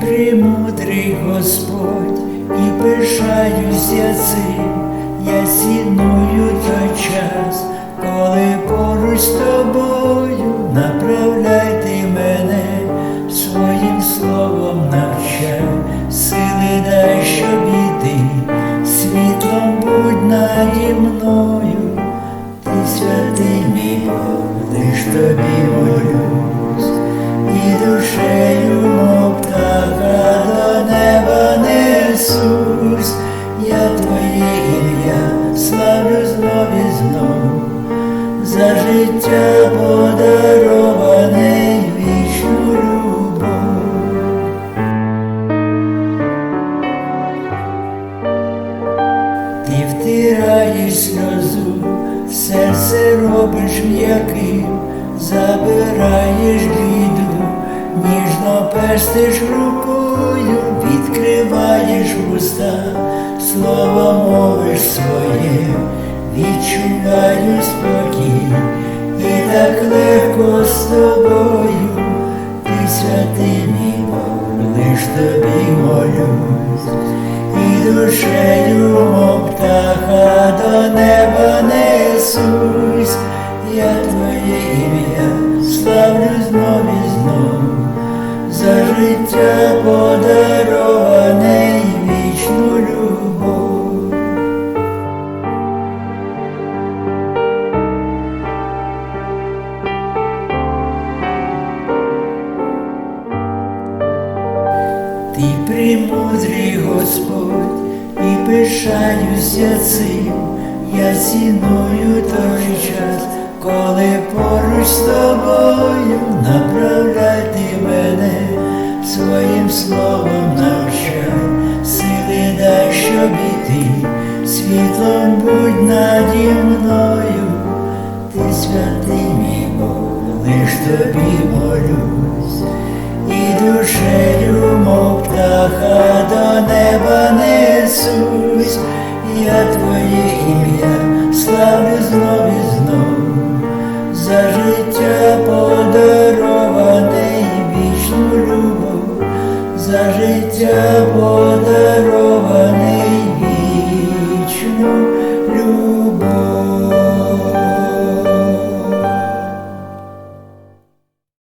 премудрий Господь, і пишаюсь я цим, я ціную той час, коли поруч з тобою направляй ти мене, своїм словом навчай, сили дай, щоб іти, світлом будь наді мною, ти святий мій лиш тобі молюсь, знов за життя подароване й вічну любов. Ти втираєш сльозу, серце робиш м'яким, забираєш біду, ніжно пестиш рукою, відкриваєш уста, слово мовиш своє, відчуваю спокій, і так легко з тобою, ти святий мій Бог, лиш тобі молюсь. І душею, птаха до неба несусь, я твоє ім'я славлю знов і знов, за життя подароване премудрий Господь, і пишаюсь я цим, я ціную той час, коли поруч з тобою направляй ти мене, своїм словом навчай, сили дай, щоб іти, світлом будь наді мною, ти святий мій Бог, лиш тобі молюсь ім'я славлю знов і знов, за життя подароване й вічну любов, за життя подароване.